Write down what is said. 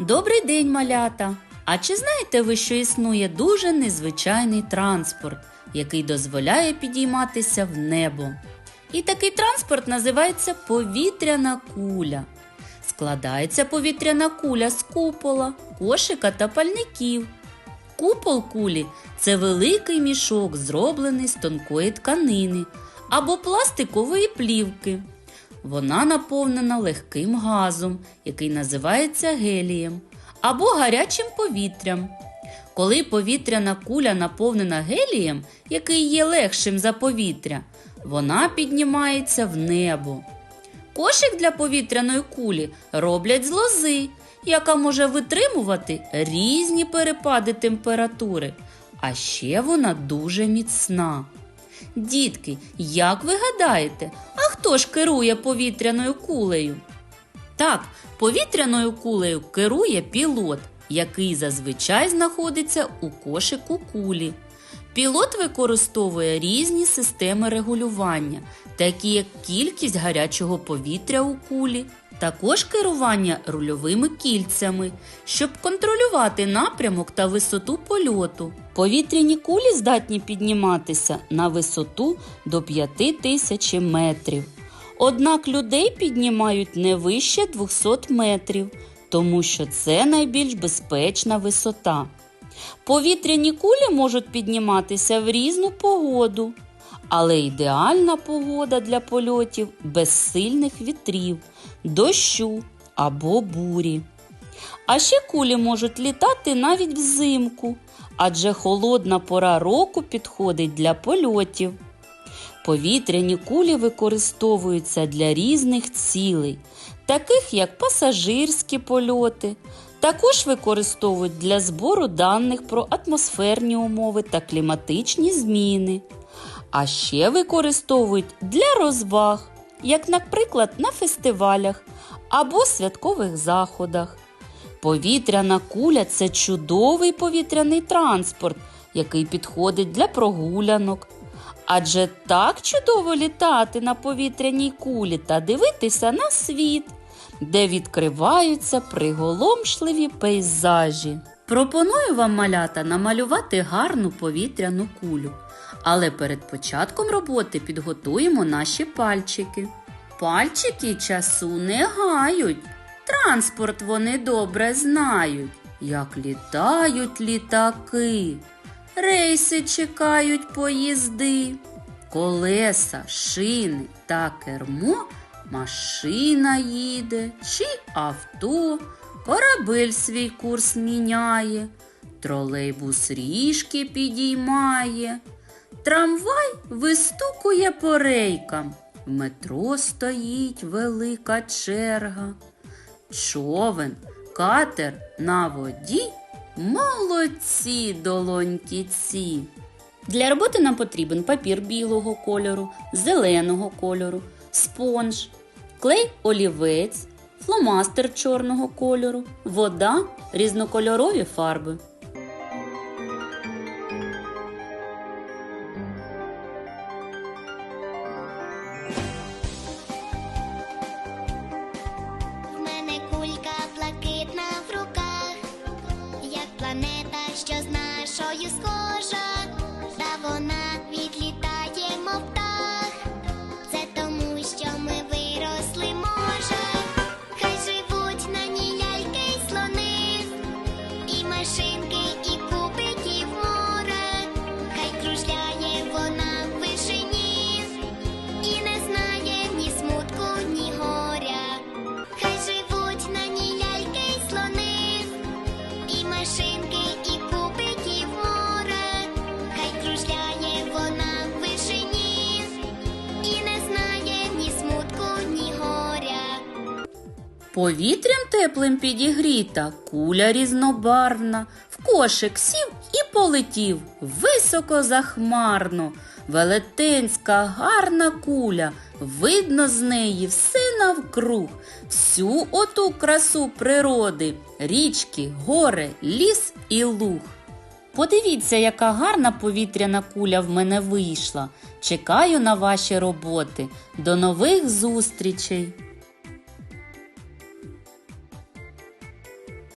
Добрий день, малята! А чи знаєте ви, що існує дуже незвичайний транспорт, який дозволяє підійматися в небо? І такий транспорт називається повітряна куля. Складається повітряна куля з купола, кошика та пальників. Купол кулі це великий мішок, зроблений з тонкої тканини або пластикової плівки. Вона наповнена легким газом, який називається гелієм, або гарячим повітрям. Коли повітряна куля наповнена гелієм, який є легшим за повітря, вона піднімається в небо. Кошик для повітряної кулі роблять з лози, яка може витримувати різні перепади температури, а ще вона дуже міцна. Дітки, як ви гадаєте, а хто ж керує повітряною кулею? Так, повітряною кулею керує пілот, який зазвичай знаходиться у кошику кулі. Пілот використовує різні системи регулювання, такі як кількість гарячого повітря у кулі, також керування рульовими кільцями, щоб контролювати напрямок та висоту польоту. Повітряні кулі здатні підніматися на висоту до 5000 метрів. Однак людей піднімають не вище 200 метрів, тому що це найбільш безпечна висота. Повітряні кулі можуть підніматися в різну погоду, але ідеальна погода для польотів без сильних вітрів, дощу або бурі. А ще кулі можуть літати навіть взимку, адже холодна пора року підходить для польотів. Повітряні кулі використовуються для різних цілей, таких як пасажирські польоти. Також використовують для збору даних про атмосферні умови та кліматичні зміни. А ще використовують для розваг, як, наприклад, на фестивалях або святкових заходах. Повітряна куля це чудовий повітряний транспорт, який підходить для прогулянок. Адже так чудово літати на повітряній кулі та дивитися на світ, де відкриваються приголомшливі пейзажі. Пропоную вам, малята, намалювати гарну повітряну кулю. Але перед початком роботи підготуємо наші пальчики. Пальчики часу не гають. Транспорт вони добре знають, як літають літаки. Рейси чекають поїзди, колеса, шини та кермо, машина їде чи авто, корабель свій курс міняє, тролейбус ріжки підіймає, трамвай вистукує по рейкам, в метро стоїть велика черга. Човен, катер на воді. Молодці, долоньки. Для роботи нам потрібен папір білого кольору, зеленого кольору, спонж, клей олівець, фломастер чорного кольору, вода, різнокольорові фарби. Планета, що з нашою схожа, Повітрям теплим підігріта, куля різнобарвна, в кошик сів і полетів високо захмарно. Велетенська гарна куля, видно з неї все навкруг, всю оту красу природи, річки, гори, ліс і луг. Подивіться, яка гарна повітряна куля в мене вийшла. Чекаю на ваші роботи. До нових зустрічей!